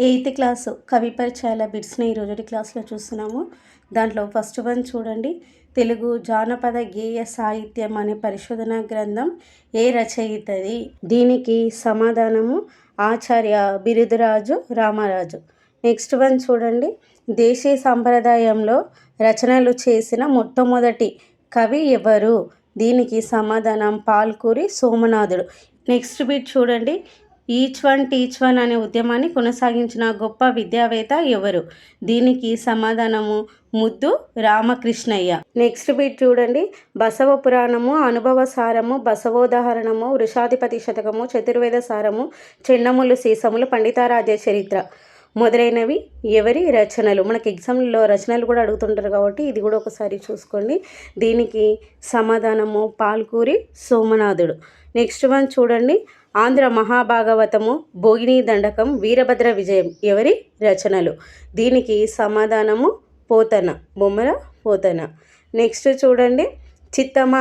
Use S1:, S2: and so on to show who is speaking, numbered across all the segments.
S1: Eighth class కవి పరిచయాల బిట్స్ని ఈరోజు క్లాస్లో చూస్తున్నాము. దాంట్లో ఫస్ట్ వన్ చూడండి. తెలుగు జానపద గేయ సాహిత్యం అనే పరిశోధన గ్రంథం ఏ రచయితది? దీనికి సమాధానము ఆచార్య బిరుదురాజు రామరాజు. నెక్స్ట్ వన్ చూడండి. దేశీయ సంప్రదాయంలో రచనలు చేసిన మొట్టమొదటి కవి ఎవరు? దీనికి సమాధానం పాల్కూరి సోమనాథుడు. నెక్స్ట్ బిట్ చూడండి. ఈచ్ వన్ టీచ్ వన్ అనే ఉద్యమాన్ని కొనసాగించిన గొప్ప విద్యావేత్త ఎవరు? దీనికి సమాధానము ముద్దు రామకృష్ణయ్య. నెక్స్ట్ బీట్ చూడండి. బసవ పురాణము అనుభవ సారము బసవోదాహరణము వృషాధిపతి శతకము చతుర్వేద సారము చిన్నములు సీసములు పండితారాధ్య చరిత్ర మొదలైనవి ఎవరి రచనలు? మనకి ఎగ్జామ్లో రచనలు కూడా అడుగుతుంటారు కాబట్టి ఇది కూడా ఒకసారి చూసుకోండి. దీనికి సమాధానము పాల్కూరి సోమనాథుడు. నెక్స్ట్ వన్ చూడండి. ఆంధ్ర మహాభాగవతము భోగిని దండకం వీరభద్ర విజయం ఎవరి రచనలు? దీనికి సమాధానము పోతన బొమ్మల పోతన. నెక్స్ట్ చూడండి. చిత్తమ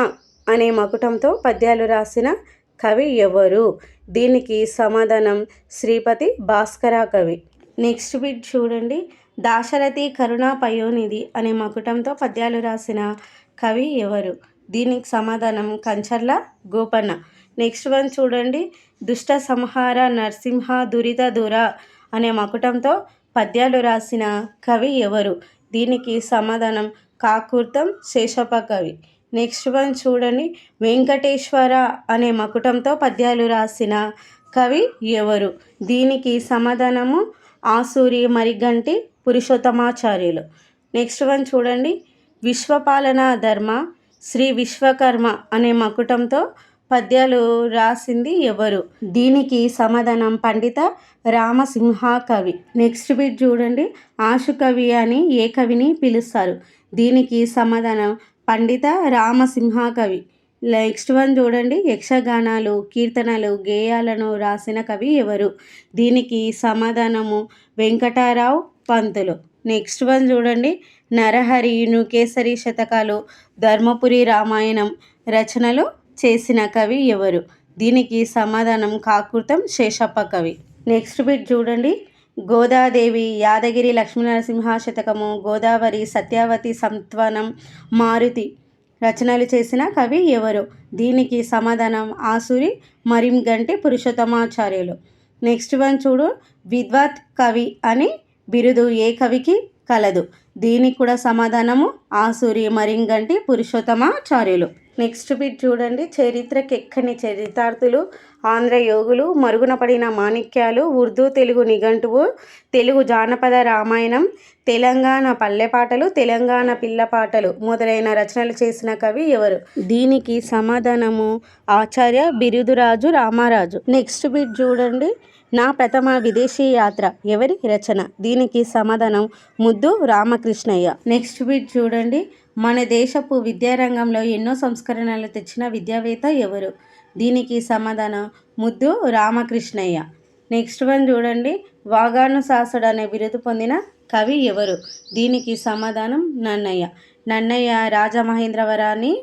S1: అనే మకుటంతో పద్యాలు రాసిన కవి ఎవరు? దీనికి సమాధానం శ్రీపతి భాస్కర కవి. నెక్స్ట్ బిట్ చూడండి. దాశరథి కరుణా పయోనిధి అనే మకుటంతో పద్యాలు రాసిన కవి ఎవరు? దీనికి సమాధానం కంచర్ల గోపన్న. నెక్స్ట్ వన్ చూడండి. దుష్ట సంహార నరసింహ దురిత దుర అనే మకుటంతో పద్యాలు రాసిన కవి ఎవరు? దీనికి సమాధానం కాకూర్తం శేషప్ప కవి. నెక్స్ట్ వన్ చూడండి. వెంకటేశ్వర అనే మకుటంతో పద్యాలు రాసిన కవి ఎవరు? దీనికి సమాధానము ఆసూరి మరిగంటి పురుషోత్తమాచార్యులు. నెక్స్ట్ వన్ చూడండి. విశ్వపాలన ధర్మ శ్రీ విశ్వకర్మ అనే మకుటంతో పద్యాలు రాసింది ఎవరు? దీనికి సమాధానం పండిత రామసింహ కవి నెక్స్ట్ బిట్ చూడండి. ఆశు కవి అని ఏ కవిని పిలుస్తారు? దీనికి సమాధానం పండిత రామసింహ కవి నెక్స్ట్ వన్ చూడండి. యక్షగానాలు కీర్తనలు గేయాలను రాసిన కవి ఎవరు? దీనికి సమాధానము వెంకటారావు పంతులు. నెక్స్ట్ వన్ చూడండి. నరహరి నుకేసరి శతకాలు ధర్మపురి రామాయణం రచనలు చేసిన కవి ఎవరు? దీనికి సమాధానం కాకృతం శేషప్ప కవి. నెక్స్ట్ బిట్ చూడండి. గోదాదేవి యాదగిరి లక్ష్మీనరసింహ శతకము గోదావరి సత్యావతి సంత్వనం మారుతి రచనలు చేసిన కవి ఎవరు? దీనికి సమాధానం ఆసురి మరింగంటి పురుషోత్తమాచార్యులు. నెక్స్ట్ వన్ చూడు. విద్వత్ కవి అని బిరుదు ఏ కవికి కలదు? దీనికి కూడా సమాధానము ఆసూరి మరింగంటి పురుషోత్తమాచార్యులు. నెక్స్ట్ బిట్ చూడండి. చరిత్రకెక్కని చరితార్థులు ఆంధ్ర యోగులు మరుగున పడిన మాణిక్యాలు ఉర్దూ తెలుగు నిఘంటువు తెలుగు జానపద రామాయణం తెలంగాణ పల్లెపాటలు తెలంగాణ పిల్లపాటలు మొదలైన రచనలు చేసిన కవి ఎవరు? దీనికి సమాధానము ఆచార్య బిరుదురాజు రామారాజు. నెక్స్ట్ బిట్ చూడండి. నా ప్రథమ విదేశీ యాత్ర ఎవరి రచన? దీనికి సమాధానం ముద్దు రామకృష్ణయ్య. నెక్స్ట్ బిట్ చూడండి. మన దేశపు విద్యారంగంలో ఎన్నో సంస్కరణలు తెచ్చిన విద్యావేత్త ఎవరు? దీనికి సమాధానం ముద్దు రామకృష్ణయ్య. నెక్స్ట్ వన్ చూడండి. వాగాను సాసుడు అనే బిరుదు పొందిన కవి ఎవరు? దీనికి సమాధానం నన్నయ్య. నన్నయ్య రాజమహేంద్రవరాన్ని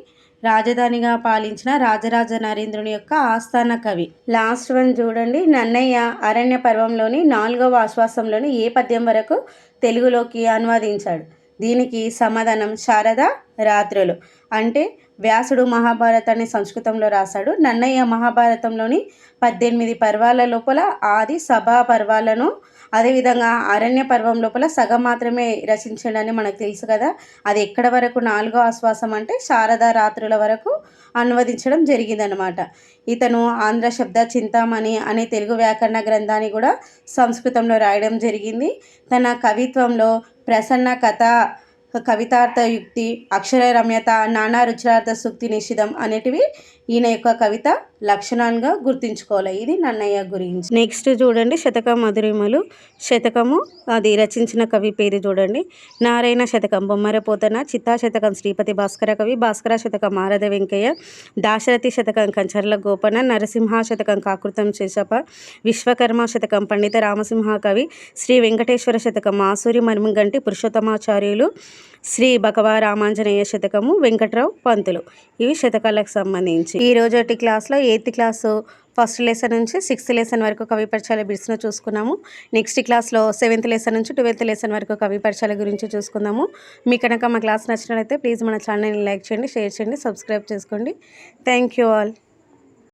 S1: రాజధానిగా పాలించిన రాజరాజ నరేంద్రుని యొక్క ఆస్థాన కవి. లాస్ట్ వన్ చూడండి. నన్నయ్య అరణ్య పర్వంలోని నాలుగవ ఆశ్వాసంలోని ఏ పద్యం వరకు తెలుగులోకి అనువాదించాడు? దీనికి సమాధానం శారద రాత్రులు. అంటే వ్యాసుడు మహాభారతాన్ని సంస్కృతంలో రాశాడు. నన్నయ్య మహాభారతంలోని పద్దెనిమిది పర్వాల లోపల ఆది సభా పర్వాలను అదేవిధంగా అరణ్య పర్వం లోపల సగం మాత్రమే రచించాడని మనకు తెలుసు కదా. అది ఎక్కడ వరకు? నాలుగో ఆశ్వాసం అంటే శారదా రాత్రుల వరకు అనువదించడం జరిగిందనమాట ఇతను ఆంధ్ర శబ్ద చింతామణి అనే తెలుగు వ్యాకరణ గ్రంథాన్ని కూడా సంస్కృతంలో రాయడం జరిగింది. తన కవిత్వంలో ప్రసన్న కథ. కవితార్థ యుక్తి అక్షర రమ్యత నానా రుచిరార్థ సూక్తి నిషిధం అనేటివి ఈయన యొక్క కవిత లక్షణాలుగా గుర్తుంచుకోవాలి. ఇది నన్నయ్య గురించి. నెక్స్ట్ చూడండి శతక మధురిమలు. శతకము అది రచించిన కవి పేరు చూడండి. నారాయణ శతకం బొమ్మరపోతన చిత్తా శతకం శ్రీపతి భాస్కర కవి భాస్కర శతకం మారద వెంకయ్య దాశరథి శతకం కంచర్ల గోపన నరసింహ శతకం కాకృతం శేషప విశ్వకర్మ శతకం పండిత రామసింహ కవి శ్రీ వెంకటేశ్వర శతకం ఆసూరి మర్మిగంటి పురుషోత్తమాచార్యులు శ్రీ భగవా రామాంజనేయ శతకము వెంకట్రావు పంతులు. ఇవి శతకాలకు సంబంధించి ఈ రోజటి క్లాస్లో ఎయిత్ క్లాసు ఫస్ట్ లెసన్ నుంచి సిక్స్త్ లెసన్ వరకు కవి పరిచయాల చూసుకున్నాము. నెక్స్ట్ క్లాస్లో సెవెంత్ లెసన్ నుంచి ట్వెల్త్ లెసన్ వరకు కవి పరిచయాల గురించి చూసుకుందాము. మీకు కనుక మా క్లాస్ నచ్చినట్లయితే ప్లీజ్ మన ఛానల్ని లైక్ చేయండి షేర్ చేయండి సబ్స్క్రైబ్ చేసుకోండి. Thank you all.